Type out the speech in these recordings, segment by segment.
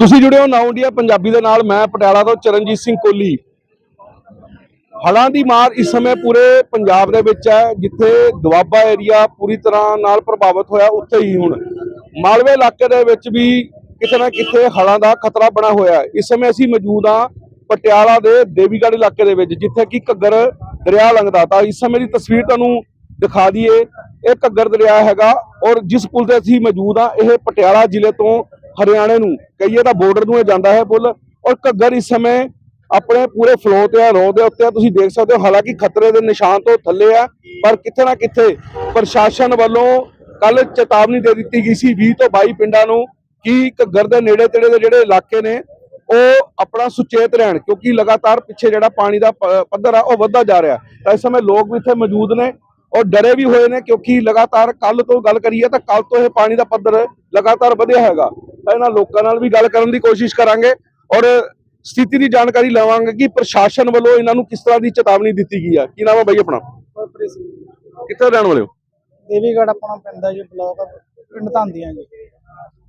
ਤੁਸੀਂ ਜੁੜੇ ਹੋ ਨਾਉ ਇੰਡੀਆ ਪੰਜਾਬੀ ਦੇ ਨਾਲ, ਮੈਂ ਪਟਿਆਲਾ ਤੋਂ ਚਰਨਜੀਤ ਸਿੰਘ ਕੋਲੀ। ਹੜ੍ਹਾਂ ਦੀ ਮਾਰ ਇਸ ਸਮੇਂ ਪੂਰੇ ਪੰਜਾਬ ਦੇ ਵਿੱਚ ਹੈ, ਜਿੱਥੇ ਦੁਆਬਾ ਏਰੀਆ ਪੂਰੀ ਤਰ੍ਹਾਂ ਨਾਲ ਪ੍ਰਭਾਵਿਤ ਹੋਇਆ ਉੱਥੇ ਹੀ ਹੁਣ। ਮਾਲਵੇ ਇਲਾਕੇ ਦੇ ਵਿੱਚ ਵੀ ਕਿਤੇ ਨਾ ਕਿਤੇ ਹੜ੍ਹਾਂ ਦਾ ਖਤਰਾ ਬਣਾ ਹੋਇਆ ਇਸ ਸਮੇਂ ਅਸੀਂ ਮੌਜੂਦ ਹਾਂ ਪਟਿਆਲਾ ਦੇ ਦੇਵੀਗੜ੍ਹ ਇਲਾਕੇ ਦੇ ਵਿੱਚ, ਜਿੱਥੇ ਕਿ ਘੱਗਰ ਦਰਿਆ ਲੰਘਦਾ ਤਾਂ ਇਸ ਸਮੇਂ ਦੀ ਤਸਵੀਰ ਤੁਹਾਨੂੰ ਦਿਖਾ ਦਈਏ। ਇਹ ਘੱਗਰ ਦਰਿਆ ਹੈਗਾ ਔਰ ਜਿਸ ਪੁਲ ਤੇ ਅਸੀਂ ਮੌਜੂਦ ਹਾਂ, ਇਹ ਪਟਿਆਲਾ ਜ਼ਿਲ੍ਹੇ ਤੋਂ ਹਰਿਆਣੇ ਨੂੰ ਕਹੀਏ ਤਾਂ ਬਾਰਡਰ ਨੂੰ ਇਹ ਜਾਂਦਾ ਹੈ ਪੁਲ ਔਰ ਘੱਗਰ ਇਸ ਸਮੇਂ ਆਪਣੇ ਪੂਰੇ ਫਲੋ ਤੇ ਆ ਰੋ ਦੇ ਉੱਤੇ ਆ, ਤੁਸੀਂ ਦੇਖ ਸਕਦੇ ਹੋ ਹਾਲਾਂਕਿ ਖਤਰੇ ਦੇ ਨਿਸ਼ਾਨ ਤੋਂ ਥੱਲੇ ਆ ਪਰ ਕਿੱਥੇ ਨਾ ਕਿੱਥੇ ਪ੍ਰਸ਼ਾਸਨ ਵੱਲੋਂ ਕੱਲ ਚੇਤਾਵਨੀ ਦੇ ਦਿੱਤੀ ਗਈ ਸੀ 20 ਤੋਂ 22 ਪਿੰਡਾਂ ਨੂੰ ਕਿ ਘੱਗਰ ਦੇ ਨੇੜੇ ਤੇੜੇ ਦੇ ਜਿਹੜੇ ਇਲਾਕੇ ਨੇ ਉਹ ਆਪਣਾ ਸੁਚੇਤ ਰਹਿਣ ਕਿਉਂਕਿ ਲਗਾਤਾਰ ਪਿੱਛੇ ਜਿਹੜਾ ਪਾਣੀ ਦਾ ਪੱਧਰ ਆ ਉਹ ਵੱਧਦਾ ਜਾ ਰਿਹਾ। ਤਾਂ ਇਸ ਸਮੇਂ ਲੋਕ ਵੀ ਇੱਥੇ ਮੌਜੂਦ ਨੇ। ਔਰ ਡਰੇ ਵੀ ਹੋਏ ਨੇ ਕਿਉਂਕਿ ਲਗਾਤਾਰ ਕੱਲ ਤੋਂ ਗੱਲ ਕਰੀਏ ਤਾਂ ਕੱਲ ਤੋਂ ਇਹ ਪਾਣੀ ਦਾ ਪੱਧਰ ਲਗਾਤਾਰ ਵਧਿਆ ਹੈਗਾ। ਤਾਂ ਇਹਨਾਂ ਲੋਕਾਂ ਨਾਲ ਵੀ ਗੱਲ ਕਰਨ ਦੀ ਕੋਸ਼ਿਸ਼ ਕਰਾਂਗੇ ਔਰ ਸਥਿਤੀ ਦੀ ਜਾਣਕਾਰੀ ਲਵਾਂਗੇ ਕਿ ਪ੍ਰਸ਼ਾਸਨ ਵੱਲੋਂ ਇਹਨਾਂ ਨੂੰ ਕਿਸ ਤਰ੍ਹਾਂ ਦੀ ਚੇਤਾਵਨੀ ਦਿੱਤੀ ਗਈ ਹੈ ਕੀ ਨਾਮ ਹੈ ਬਾਈ ਆਪਣਾ? ਕਿੱਥੇ ਰਹਿਣ ਵਾਲੇ ਹੋ? ਦੇਵੀਗੜ ਆਪਣਾ ਪੈਂਦਾ ਜੀ ਬਲਾਕ ਪਿੰਡ ਧਾਂਦੀਆਂ ਜੀ।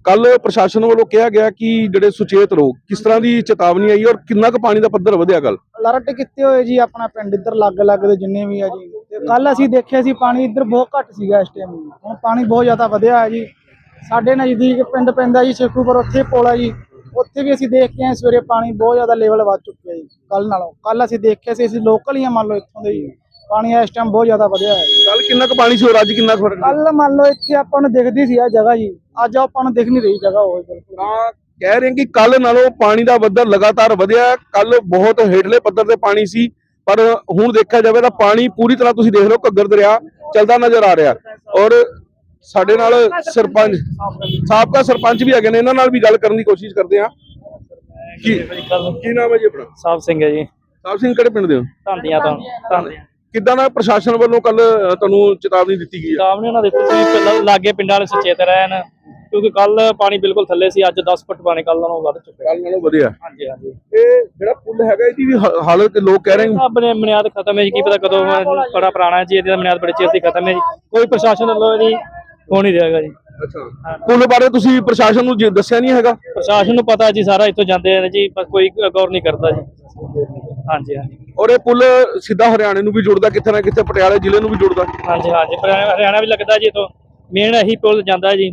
ਕੱਲ ਪ੍ਰਸ਼ਾਸਨ ਵੱਲੋਂ ਕਿਹਾ ਗਿਆ ਕਿ ਜਿਹੜੇ ਸੁਚੇਤ ਰਹੋ ਕਿਸ ਤਰ੍ਹਾਂ ਦੀ ਚੇਤਾਵਨੀ ਆਈ ਔਰ ਕਿੰਨਾ ਕੁ ਪਾਣੀ ਦਾ ਪੱਧਰ ਵਧਿਆ ਕੱਲ ਅਲਰਟ ਕੀਤੇ ਹੋਏ ਜੀ ਆਪਣਾ ਪਿੰਡ ਇੱਧਰ ਲੱਗ ਲੱਗ ਦੇ ਜਿੰਨੇ ਵੀ ਆ ਜੀ। ਤੇ ਕੱਲ ਅਸੀਂ ਦੇਖਿਆ ਸੀ ਪਾਣੀ ਇੱਧਰ ਬਹੁਤ ਘੱਟ ਸੀਗਾ ਇਸ ਟਾਈਮ ਹੁਣ ਪਾਣੀ ਬਹੁਤ ਜ਼ਿਆਦਾ ਵਧਿਆ ਹੈ ਜੀ। ਸਾਡੇ ਨਜ਼ਦੀਕ ਪਿੰਡ ਪੈਂਦਾ ਜੀ ਸ਼ੇਖੂਪੁਰ, ਉੱਥੇ ਪੋਲ ਆ ਜੀ। ਉੱਥੇ ਵੀ ਅਸੀਂ ਦੇਖ ਕੇ ਆਏ ਸਵੇਰੇ ਪਾਣੀ ਬਹੁਤ ਜ਼ਿਆਦਾ ਲੈਵਲ ਵੱਧ ਚੁੱਕਿਆ ਜੀ ਕੱਲ ਨਾਲੋਂ। ਕੱਲ ਅਸੀਂ ਦੇਖਿਆ ਸੀ, ਅਸੀਂ ਲੋਕਲ ਹੀ ਆ ਮੰਨ ਲਓ ਇੱਥੋਂ ਦੇ ਜੀ ਪਾਣੀ ਇਸ ਟਾਈਮ ਬਹੁਤ ਜ਼ਿਆਦਾ ਵਧਿਆ ਹੈ। ਕੱਲ ਕਿੰਨਾ ਕੁ ਪਾਣੀ ਸੀ ਔਰ ਅੱਜ ਕਿੰਨਾ ਕੁ ਫ਼ਰਕ ਹੈ ਕੱਲ ਮੰਨ ਲਓ ਇੱਥੇ ਆਪਾਂ ਨੂੰ ਦਿਖਦੀ ਸੀ ਆ ਜਗ੍ਹਾ ਜੀ। ਅੱਜ ਆਪਾਂ ਨੂੰ ਦਿਖ ਨਹੀਂ ਰਹੀ ਜਗ੍ਹਾ ਉਹ ਬਿਲਕੁਲ। ਤਾਂ ਕਹਿ ਰਹੇ ਕਿ ਕੱਲ ਨਾਲੋਂ ਪਾਣੀ ਦਾ ਪੱਧਰ ਲਗਾਤਾਰ ਵਧਿਆ ਕੱਲ ਬਹੁਤ ਹੇਠਲੇ ਪੱਧਰ ਤੇ ਪਾਣੀ ਸੀ। ਪਰ ਹੁਣ ਦੇਖਿਆ ਜਾਵੇ ਤਾਂ ਪਾਣੀ ਪੂਰੀ ਤਰ੍ਹਾਂ ਤੁਸੀਂ ਦੇਖ ਲਓ ਘੱਗਰ ਦਰਿਆ ਚੱਲਦਾ ਨਜ਼ਰ ਆ ਰਿਹਾ। ਔਰ ਸਾਡੇ ਨਾਲ ਸਰਪੰਚ ਸਾਬਕਾ ਸਰਪੰਚ ਵੀ ਹੈਗੇ ਨੇ। ਇਹਨਾਂ ਨਾਲ ਵੀ ਗੱਲ ਕਰਨ ਦੀ ਕੋਸ਼ਿਸ਼ ਕਰਦੇ ਆ ਕੀ ਕੀ ਨਾਮ ਹੈ ਜੀ ਆਪਣਾ? ਸਾਹਿਬ ਸਿੰਘ ਹੈ ਜੀ। ਸਾਹਿਬ ਸਿੰਘ ਕਿਹੜੇ ਪਿੰਡ ਦੇ ਹੋ? ਧਾਂਦੀਆਂ ਤੋਂ। ਧਾਂਦੀਆਂ ਕਿੱਦਾਂ ਦਾ ਪ੍ਰਸ਼ਾਸਨ ਵੱਲੋਂ ਕੱਲ ਤੁਹਾਨੂੰ ਚੇਤਾਵਨੀ ਦਿੱਤੀ ਗਈ ਹੈ ਕਾਮ ਨੇ ਉਹਨਾਂ ਦਿੱਤੀ ਸੀ ਲਾਗੇ ਪਿੰਡਾਂ ਵਾਲੇ ਸੁਚੇਤ ਰਹਿਣ ਕਿਉਂਕਿ ਕੱਲ ਪਾਣੀ ਬਿਲਕੁਲ ਥੱਲੇ ਸੀ ਅੱਜ 10 ਫੁੱਟ ਪਾਣੀ ਕੱਲ ਨਾਲੋਂ ਵੱਧ ਚੁੱਕਿਆ। ਕੱਲ ਨਾਲੋਂ ਵਧਿਆ। ਹਾਂਜੀ ਹਾਂਜੀ। ਇਹ ਜਿਹੜਾ ਪੁੱਲ ਹੈਗਾ ਇਹਦੀ ਵੀ ਹਾਲਤ ਲੋਕ ਕਹਿ ਰਹੇ ਨੇ। ਆਪਣੇ ਬੁਨਿਆਦ ਖਤਮ ਹੈ ਜੀ ਕੀ ਪਤਾ ਕਦੋਂ ਬੜਾ ਪੁਰਾਣਾ ਜੀ ਇਹਦੀ ਬੁਨਿਆਦ ਬੜੇ ਚਿਰ ਦੀ ਖਤਮ ਹੈ ਜੀ। ਕੋਈ ਪ੍ਰਸ਼ਾਸਨ ਵੱਲੋਂ ਇਹਦੀ ਹੋ ਨਹੀਂ ਰਿਹਾਗਾ ਜੀ। ਅੱਛਾ। ਪੁੱਲ ਬਾਰੇ ਤੁਸੀਂ ਪ੍ਰਸ਼ਾਸਨ ਨੂੰ ਦੱਸਿਆ ਨਹੀਂ ਹੈਗਾ? ਪ੍ਰਸ਼ਾਸਨ ਨੂੰ ਪਤਾ ਜੀ ਸਾਰਾ ਇੱਥੋਂ ਜਾਂਦੇ ਨੇ ਜੀ ਪਰ ਕੋਈ ਗੌਰ ਨਹੀਂ ਕਰਦਾ ਜੀ। ਹਾਂਜੀ ਹਾਂਜੀ। ਔਰ ਇਹ ਪੁੱਲ ਸਿੱਧਾ ਹਰਿਆਣੇ ਨੂੰ ਵੀ ਜੁੜਦਾ ਕਿੱਥੇ ਨਾ ਕਿੱਥੇ ਪਟਿਆਲੇ ਜ਼ਿਲ੍ਹੇ ਨੂੰ ਵੀ ਜੁੜਦਾ। ਹਾਂਜੀ ਹਾਂਜੀ ਹਰਿਆਣਾ ਵੀ ਲੱਗਦਾ ਜੀ ਇੱਥੋਂ। ਮੇਨ ਇਹੀ ਪੁਲ ਜਾਂਦਾ ਜੀ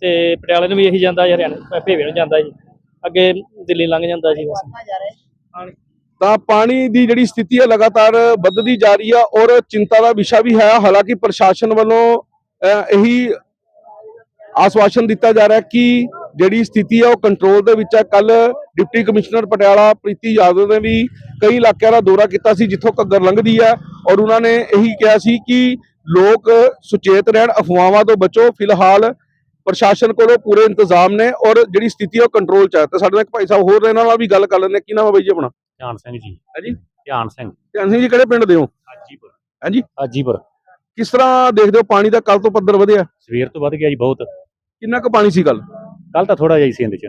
ਤੇ ਪਟਿਆਲੇ ਨੂੰ ਵੀ ਇਹੀ ਜਾਂਦਾ ਜੀ ਹਰਿਆਣਾ ਭੇਵੇ ਨੂੰ ਜਾਂਦਾ ਜੀ। ਅੱਗੇ ਦਿੱਲੀ ਲੰਘ ਜਾਂਦਾ ਜੀ ਬਸ। ਤਾਂ ਪਾਣੀ ਦੀ ਜਿਹੜੀ ਸਥਿਤੀ ਹੈ ਲਗਾਤਾਰ ਵੱਧਦੀ ਜਾ ਰਹੀ ਹੈ ਔਰ ਚਿੰਤਾ ਦਾ ਵਿਸ਼ਾ ਵੀ ਹੈ। ਹਾਲਾਂਕਿ ਪ੍ਰਸ਼ਾਸਨ ਵੱਲੋਂ ਅਹ, ਇਹੀ ਆਸਵਾਸ਼ਨ ਦਿੱਤਾ ਜਾ ਰਿਹਾ ਕਿ ਜਿਹੜੀ ਸਥਿਤੀ ਹੈ ਉਹ ਕੰਟਰੋਲ ਦੇ ਵਿੱਚ ਹੈ ਕੱਲ ਡਿਪਟੀ ਕਮਿਸ਼ਨਰ ਪਟਿਆਲਾ ਪ੍ਰੀਤੀ ਯਾਦਵ ਨੇ ਵੀ ਕਈ ਇਲਾਕਿਆਂ ਦਾ ਦੌਰਾ ਕੀਤਾ ਸੀ ਜਿੱਥੋਂ ਘੱਗਰ ਲੰਘਦੀ ਹੈ ਔਰ ਉਹਨਾਂ ਨੇ ਇਹੀ ਕਿਹਾ ਸੀ ਕਿ ਲੋਕ ਸੁਚੇਤ ਰਹਿਣ ਅਫਵਾਹਾਂ ਤੋਂ ਬਚੋ। ਫਿਲਹਾਲ ਪ੍ਰਸ਼ਾਸਨ ਕੋਲੋਂ ਪੂਰੇ ਇੰਤਜ਼ਾਮ ਨੇ ਔਰ ਜਿਹੜੀ ਸਥਿਤੀ ਉਹ ਕੰਟਰੋਲ 'ਚ ਹੈ ਤੇ ਸਾਡੇ ਨਾਲ ਇੱਕ ਭਾਈ ਸਾਹਿਬ ਹੋਰ ਨੇ ਇਹਨਾਂ ਨਾਲ ਵੀ ਗੱਲ ਕਰ ਲੈਂਦੇ। ਕੀ ਨਾਮ ਹੈ ਬਾਈ ਜੀ ਆਪਣਾ? ਧਿਆਨ ਸਿੰਘ ਜੀ। ਹੈ ਜੀ ਧਿਆਨ ਸਿੰਘ। ਧਿਆਨ ਸਿੰਘ ਜੀ ਕਿਹੜੇ ਪਿੰਡ ਦੇ ਹੋ? ਹਾਜੀਪੁਰ। ਹਾਂਜੀ। ਹਾਜੀਪੁਰ। ਕਿਸ ਤਰ੍ਹਾਂ ਦੇਖਦੇ ਹੋ ਪਾਣੀ ਦਾ ਕੱਲ ਤੋਂ ਪੱਧਰ ਵਧਿਆ? ਸਵੇਰ ਤੋਂ ਵੱਧ ਗਿਆ ਜੀ ਬਹੁਤ। ਕਿੰਨਾ ਕੁ ਪਾਣੀ ਸੀ ਕੱਲ ਕੱਲ ਤਾਂ ਥੋੜਾ ਜਿਹਾ ਹੀ ਸੀ ਇਹਦੇ ਚ।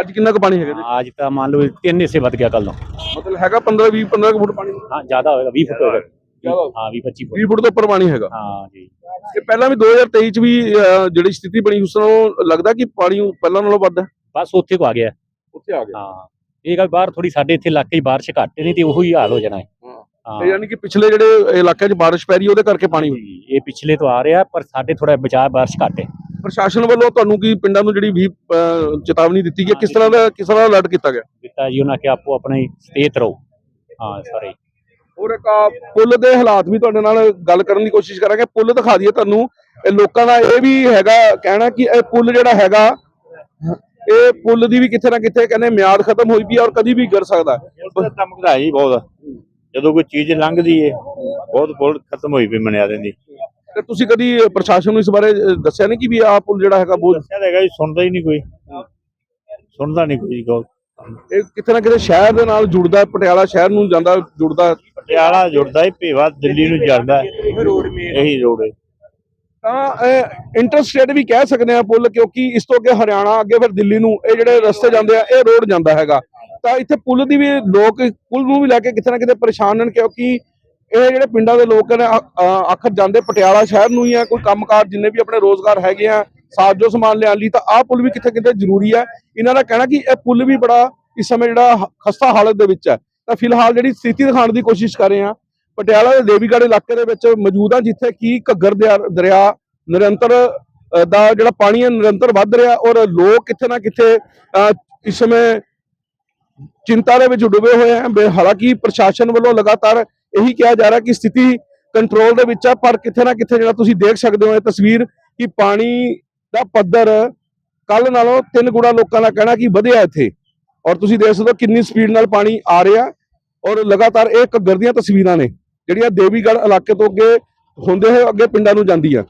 ਅੱਜ ਕਿੰਨਾ ਕੁ ਪਾਣੀ ਹੈਗਾ ਜੀ? ਅੱਜ ਤਾਂ ਮੰਨ ਲਓ ਤਿੰਨ ਹਿੱਸੇ ਵੱਧ ਗਿਆ ਕੱਲ ਮਤਲਬ ਹੈਗਾ 15 20 15 ਕੁ ਫੁੱਟ ਪਾਣੀ? ਹਾਂ ਜ਼ਿਆਦਾ ਹੋਏਗਾ 20 ਫੁੱਟ ਹੋਏਗਾ। ਜ਼ਿਆਦਾ। ਹਾਂ 20 25 ਫੁੱਟ। 20 ਫੁੱਟ ਤੋਂ ਉੱਪਰ ਪਾਣੀ ਹੈਗਾ। ਹਾਂ ਜੀ। ਇਹ ਪਹਿਲਾਂ ਵੀ 2023 ਚ ਵੀ ਅਹ, ਜਿਹੜੀ ਸਥਿਤੀ ਬਣੀ ਉਸ ਨੂੰ ਲੱਗਦਾ ਕਿ ਪਾਣੀ ਪਹਿਲਾਂ ਨਾਲੋਂ ਵੱਧ ਹੈ? ਬਸ ਉੱਥੇ ਕੋ ਆ ਗਿਆ। ਉੱਥੇ ਆ ਗਿਆ। ਹਾਂ। ਇਹ ਗੱਲ ਬਾਹਰ ਥੋੜੀ ਸਾਡੇ ਇੱਥੇ ਇਲਾਕੇ 'ਚ ਬਾਰਿਸ਼ ਘੱਟ ਨਹੀਂ ਤੇ ਉਹੀ ਹਾਲ ਹੋ ਜਾਣਾ ਹੈ। ਹਾਂ। ਤੇ ਯਾਨੀ ਕਿ ਪਿਛਲੇ ਜਿਹੜੇ ਇਲਾਕਿਆਂ 'ਚ ਬਾਰਿਸ਼ ਪੈ ਰਹੀ ਉਹਦੇ ਕਰਕੇ ਪਾਣੀ ਇਹ ਪਿਛਲੇ ਤੋਂ ਆ ਰਿਹਾ ਪਰ ਸਾਡੇ ਥੋੜਾ ਬਚਾਅ ਬਾਰਿਸ਼ ਘੱਟ ਹੈ। ਪ੍ਰਸ਼ਾਸਨ ਵੱਲੋਂ ਤੁਹਾਨੂੰ ਕੀ ਪਿੰਡਾਂ ਨੂੰ ਜਿਹੜੀ ਵੀ ਚੇਤਾਵਨੀ ਦਿੱਤੀ ਗਈ ਕਿਸ ਤਰ੍ਹਾਂ ਦਾ ਕਿਸ ਤਰ੍ਹਾਂ ਦਾ ਅਲਰਟ ਕੀਤਾ ਗਿਆ? ਦਿੱਤਾ ਜੀ ਉਹਨਾਂ ਕਿ ਆਪੋ ਆਪਣੇ ਸਤੇਤ ਰਹੋ। ਹਾਂ ਸਾਰੇ ਔਰ ਇੱਕ ਪੁੱਲ ਦੇ ਹਾਲਾਤ ਵੀ ਤੁਹਾਡੇ ਨਾਲ ਗੱਲ ਕਰਨ ਦੀ ਕੋਸ਼ਿਸ਼ ਕਰਾਂਗੇ। ਪੁੱਲ ਦਿਖਾ ਦਈਏ ਤੁਹਾਨੂੰ। ਇਹ ਲੋਕਾਂ ਦਾ ਇਹ ਵੀ ਹੈਗਾ ਕਹਿਣਾ ਕਿ ਇਹ ਪੁੱਲ ਜਿਹੜਾ ਹੈਗਾ ਇਹ ਪੁੱਲ ਦੀ ਵੀ ਕਿਤੇ ਨਾ ਕਿਤੇ ਕਹਿੰਦੇ ਮਿਆਦ ਖਤਮ ਹੋਈ ਪਈ ਔਰ ਕਦੀ ਵੀ ਗਿਰ ਸਕਦਾ। ਹੈ। ਧਮਕਦਾ ਜੀ ਬਹੁਤ। ਜਦੋਂ ਕੋਈ ਚੀਜ਼ ਲੰਘਦੀ ਏ ਬਹੁਤ ਪੁਲ ਖਤਮ ਹੋਈ ਪਈ ਮਨਿਆ ਦਿੰਦੀ ਤੇ ਤੁਸੀਂ ਕਦੀ ਪ੍ਰਸ਼ਾਸਨ ਨੂੰ ਇਸ ਬਾਰੇ ਦੱਸਿਆ ਨਹੀਂ ਕਿ ਵੀ ਆਹ ਪੁੱਲ ਜਿਹੜਾ ਹੈਗਾ ਬਹੁਤ ਦੱਸਿਆ ਤਾਂ ਹੈਗਾ ਜੀ ਸੁਣਦਾ ਹੀ ਨਹੀਂ ਕੋਈ ਸੁਣਦਾ ਨਹੀਂ ਕੋਈ ਗੱਲ ਇਹ ਕਿਤੇ ਨਾ ਕਿਤੇ ਸ਼ਹਿਰ ਦੇ ਨਾਲ ਜੁੜਦਾ ਹੈ, ਪਟਿਆਲਾ ਸ਼ਹਿਰ ਨੂੰ ਜਾਂਦਾ ਜੁੜਦਾ ਹੈ। ਪਟਿਆਲਾ ਜੁੜਦਾ ਏ ਭੇਵਾ ਦਿੱਲੀ ਨੂੰ ਜਾਂਦਾ ਏ। ਇਹੀ ਰੋਡ ਏ ਤਾਂ ਇੰਟਰਸਟੇਟ ਵੀ ਕਹਿ ਸਕਦੇ ਆ ਪੁੱਲ ਕਿਉਂਕਿ ਇਸ ਤੋਂ ਅੱਗੇ ਹਰਿਆਣਾ ਅੱਗੇ ਫਿਰ ਦਿੱਲੀ ਨੂੰ ਇਹ ਜਿਹੜੇ ਰਸਤੇ ਜਾਂਦੇ ਆ ਇਹ ਰੋਡ ਜਾਂਦਾ ਹੈਗਾ ਤਾਂ ਇੱਥੇ ਪੁੱਲ ਦੀ ਵੀ ਲੋਕ ਪੁੱਲ ਨੂੰ ਵੀ ਲੈ ਕੇ ਕਿਤੇ ਨਾ ਕਿਤੇ ਪਰੇਸ਼ਾਨ ਹਨ ਕਿਉਂਕਿ ਇਹ ਜਿਹੜੇ ਪਿੰਡਾਂ ਦੇ ਲੋਕ ਨੇ ਆਖਰ ਜਾਂਦੇ ਪਟਿਆਲਾ ਸ਼ਹਿਰ ਨੂੰ ਹੀ ਆ ਕੋਈ ਕੰਮਕਾਰ ਜਿੰਨੇ ਵੀ ਆਪਣੇ ਰੋਜ਼ਗਾਰ ਹੈਗੇ ਆ ਸਾਜੋ ਸਮਾਨ ਲਿਆਉਣ ਲਈ ਤਾਂ ਆਹ ਪੁਲ ਵੀ ਕਿਤੇ ਕਿਤੇ ਜ਼ਰੂਰੀ ਹੈ। ਇਹਨਾਂ ਦਾ ਕਹਿਣਾ ਕਿ ਇਹ ਪੁਲ ਵੀ ਬੜਾ ਇਸ ਸਮੇਂ ਜਿਹੜਾ ਖਸਤਾ ਹਾਲਤ ਦੇ ਵਿੱਚ ਹੈ। ਤਾਂ ਫਿਲਹਾਲ ਜਿਹੜੀ ਸਥਿਤੀ ਦਿਖਾਉਣ ਦੀ ਕੋਸ਼ਿਸ਼ ਕਰ ਰਹੇ ਹਾਂ ਪਟਿਆਲਾ ਦੇ ਦੇਵੀਗੜ੍ਹ ਇਲਾਕੇ ਦੇ ਵਿੱਚ ਮੌਜੂਦ ਆ ਜਿੱਥੇ ਕੀ ਘੱਗਰ ਦਰਿਆ- ਦਰਿਆ ਨਿਰੰਤਰ ਦਾ ਜਿਹੜਾ ਪਾਣੀ ਹੈ ਨਿਰੰਤਰ ਵੱਧ ਰਿਹਾ ਔਰ ਲੋਕ ਕਿੱਥੇ ਨਾ ਕਿਤੇ ਅ, ਇਸ ਸਮੇਂ ਚਿੰਤਾ ਦੇ ਵਿੱਚ ਡੁੱਬੇ ਹੋਏ ਹਨ ਬੇ- ਹਾਲਾਂਕਿ ਪ੍ਰਸ਼ਾਸਨ ਵੱਲੋਂ ਲਗਾਤਾਰ ਇਹੀ ਕਿਹਾ ਜਾ ਰਿਹਾ ਕਿ ਸਥਿਤੀ ਕੰਟਰੋਲ ਦੇ ਵਿੱਚ ਹੈ ਪਰ ਕਿਤੇ ਨਾ ਕਿਤੇ ਜਿਹੜਾ ਤੁਸੀਂ ਦੇਖ ਸਕਦੇ ਹੋ ਇਹ ਤਸਵੀਰ ਕਿ ਪਾਣੀ ਦਾ ਪੱਧਰ ਕੱਲ ਨਾਲੋਂ ਤਿੰਨ ਗੁਣਾ ਲੋਕਾਂ ਦਾ ਕਹਿਣਾ ਕਿ ਵਧਿਆ ਇੱਥੇ। ਔਰ ਤੁਸੀਂ ਦੇਖ ਸਕਦੇ ਹੋ ਕਿੰਨੀ ਸਪੀਡ ਨਾਲ ਪਾਣੀ ਆ ਰਿਹਾ ਔਰ ਲਗਾਤਾਰ ਇਹ ਘੱਗਰ ਦੀਆਂ ਤਸਵੀਰਾਂ ਨੇ, ਜਿਹੜੀਆਂ ਦੇਵੀਗੜ੍ਹ ਇਲਾਕੇ ਤੋਂ ਅੱਗੇ ਹੁੰਦੇ ਹੋਏ ਅੱਗੇ ਪਿੰਡਾਂ ਨੂੰ ਜਾਂਦੀ ਜਾਂਦੀਆਂ।